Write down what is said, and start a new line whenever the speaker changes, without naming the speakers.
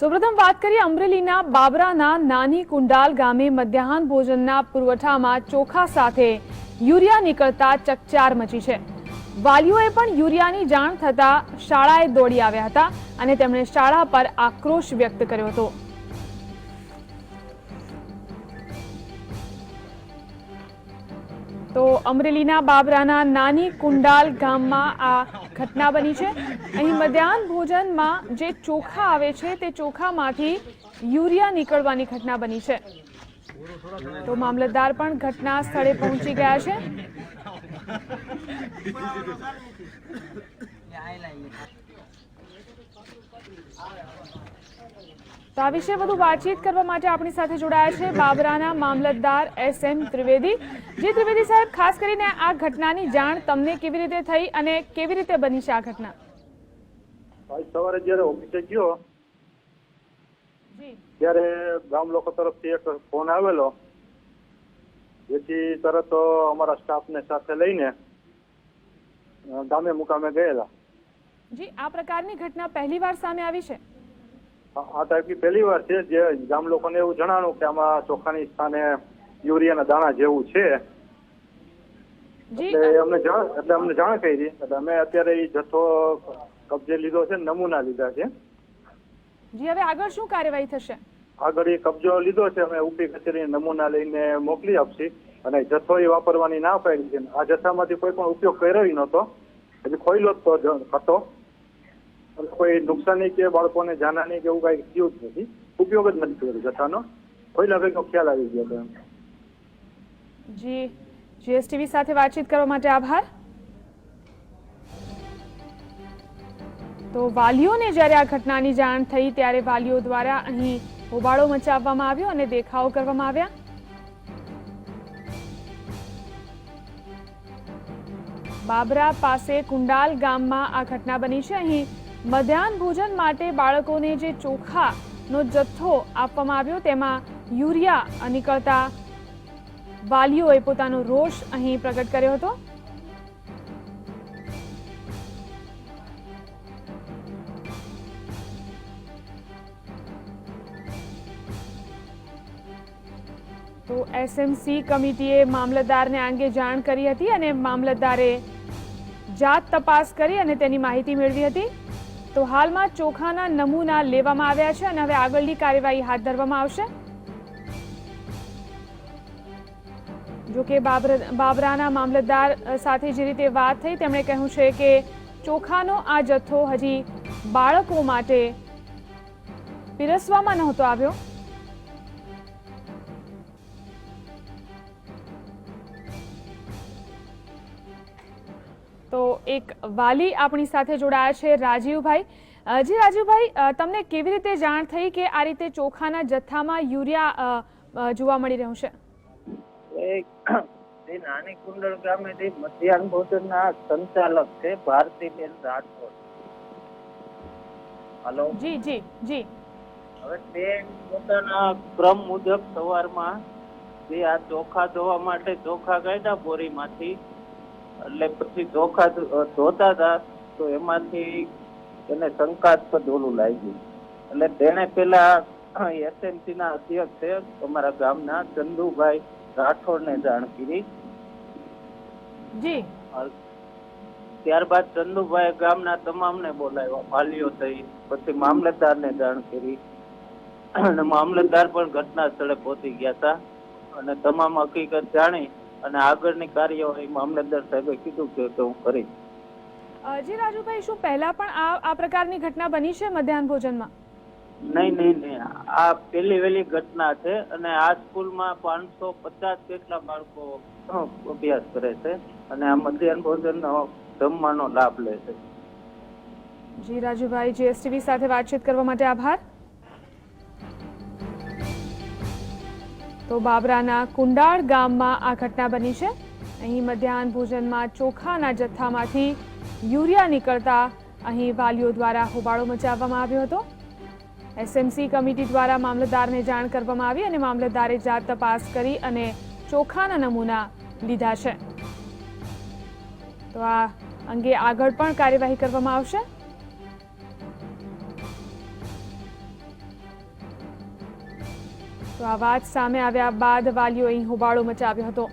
સૌપ્રથમ વાત કરીએ અમરેલીના બાબરાના નાની કુંડાલ ગામે મધ્યાહન ભોજનના પુરવઠામાં ચોખા સાથે યુરિયા નીકળતા ચકચાર મચી છે. વાલીઓએ પણ યુરિયાની જાણ થતા શાળાએ દોડી આવ્યા હતા અને તેમણે શાળા પર આક્રોશ વ્યક્ત કર્યો હતો. તો અમરેલીના બાબરાના નાની કુંડાલ ગામમાં આ ઘટના બની છે. અહીં મધ્યાહન ભોજનમાં જે ચોખા આવે છે, તે ચોખામાંથી યુરિયા નીકળવાની ઘટના બની છે. તો મામલતદાર પણ ઘટના સ્થળે પહોંચી ગયા છે. તો આ વિશે વધુ વાતચીત કરવા માટે આપણી સાથે જોડાયા છે બાબરાના મામલતદાર S M Trivedi. G Trivedi સાહેબ ખાસ કરીને આ ઘટનાની જાણ તમને કેવી રીતે થઈ અને કેવી રીતે બની છે આ ઘટના?
આજ સવારે જ્યારે ઓફિસે ગયો ત્યારે ગામ લોકો તરફથી એક ફોન આવેલો. જેથી તરત અમારા સ્ટાફને સાથે લઈને ગામે મુકામે ગયેલા.
જી આ પ્રકારની ઘટના પહેલી વાર સામે આવી છે?
આ ટાઈપની પહેલી વાર છે જે ગામ લોકોને એવું જણાણું કે આમાં ચોખાની સ્થાને યુરિયાના દાણા જેવું છે. એટલે અમને જાણ એટલે અમને જાણ કરી. એટલે અમે અત્યારે એ જથ્થો કબજે લીધો છે નમૂના લીધા છે.
જી હવે આગળ શું કાર્યવાહી થશે?
આગળ એ કબજો લીધો છે અમે ઉપરી કચેરી નમૂના લઈને મોકલી આપશી. અને જથ્થો એ વાપરવાની ના પાડી છે. આ જથ્થામાંથી કોઈ પણ ઉપયોગ કર્યો નહોતો. એટલે ખોઈલો જ હતો. કોઈ નુકસાની કે બાળકોને જાનહાની કે એવું કઈ થયું જ નથી. ઉપયોગ જ નથી કર્યો જથ્થાનો. ખોઈલા કંઈકનો ખ્યાલ આવી ગયો હતો
જી, જીએસટીવી સાથે વાતચીત કરવા માટે આભાર. તો વાલીઓને જ્યારે આ ઘટનાની જાણ થઈ, ત્યારે વાલીઓ દ્વારા અહીં હોબાળો મચાવવામાં આવ્યો અને દેખાવો કરવામાં આવ્યા. બાબરા પાસે કુંડાલ ગામમાં આ ઘટના બની છે. અહીં મધ્યાહન ભોજન માટે બાળકોને જે ચોખાનો જથ્થો આપવામાં આવ્યો તેમાં યુરિયા નીકળતા વાલીઓએ પોતાનો રોષ અહીં પ્રગટ કર્યો હતો. તો એસએમસી કમિટીએ મામલતદારને આ અંગે જાણ કરી હતી અને મામલતદારે જાત તપાસ કરી અને તેની માહિતી મેળવી હતી. તો હાલમાં ચોખાના નમૂના લેવામાં આવ્યા છે અને હવે આગળની કાર્યવાહી હાથ ધરવામાં આવશે. જોકે બાબરાના મામલતદાર સાથે જે રીતે વાત થઈ, તેમણે કહ્યું છે કે ચોખાનો આ જથ્થો હજી બાળકો માટે પીરસવામાં નહોતો આવ્યો. એક વાલી આપણી સાથે જોડાયા છે રાજીવભાઈ. જી રાજીવભાઈ તમને કેવી રીતે જાણ થઈ કે આ રીતે ચોખાના જથ્થામાં યુરિયા જોવા મળી રહ્યું છે?
નાની કુંડળ ગામેથી મધ્યાહન ભોજનના સંચાલક છે ભારતીબેન રાઠોડ. હલો?
જી જી જી.
હવે તે પોતાના ક્રમ મુજબ સવારમાં જે આ ચોખા ધોવા માટે ચોખા કાઢ્યા બોરીમાંથી એટલે પછી ધોખા ધોતા હતા તો એમાંથી એને શંકાસ્પદ ઓલું લાગ્યું. એટલે તેણે પેલા એસએમસી ના અધ્યક્ષ છે અમારા ગામના ચંદુભાઈ રાઠોડને જાણ કરી.
જી.
ત્યારબાદ ચંદુભાઈ ગામના તમામને બોલાવ્યા વાલીઓ થઈ પછી મામલતદારને જાણ કરી. અને મામલતદાર પણ ઘટના સ્થળે પહોંચી ગયા હતા. અને તમામ હકીકત જાણી અને આગળની કાર્યવાહીમાં મામલતદાર સાહેબે કીધું કે કે હું કરીશ.
જી રાજુભાઈ શું પહેલા પણ આ આ પ્રકારની ઘટના બની છે મધ્યાહન ભોજનમાં?
નહીં નહીં નહીં. આ પહેલી વહેલી ઘટના છે અને આ સ્કૂલમાં પાંચસો પચાસ જેટલા બાળકો અભ્યાસ કરે છે અને આ મધ્યાહન ભોજનનો જમવાનો લાભ લે છે.
જી રાજુભાઈ જીએસટીવી સાથે વાતચીત કરવા માટે આભાર. તો બાબરાના કુંડાળ ગામમાં આ ઘટના બની છે. અહીં મધ્યાહન ભોજનમાં ચોખાના જથ્થામાંથી યુરિયા નીકળતા અહીં વાલીઓ દ્વારા હોબાળો મચાવવામાં આવ્યો હતો. એસએમસી કમિટી દ્વારા મામલતદારને જાણ કરવામાં આવી અને મામલતદારે જાત તપાસ કરી અને ચોખાના નમૂના લીધા છે. તો આ અંગે આગળ પણ કાર્યવાહી કરવામાં આવશે. તો આ વાત સામે આવ્યા બાદ વાલીઓ અહીં હોબાળો મચાવ્યો હતો.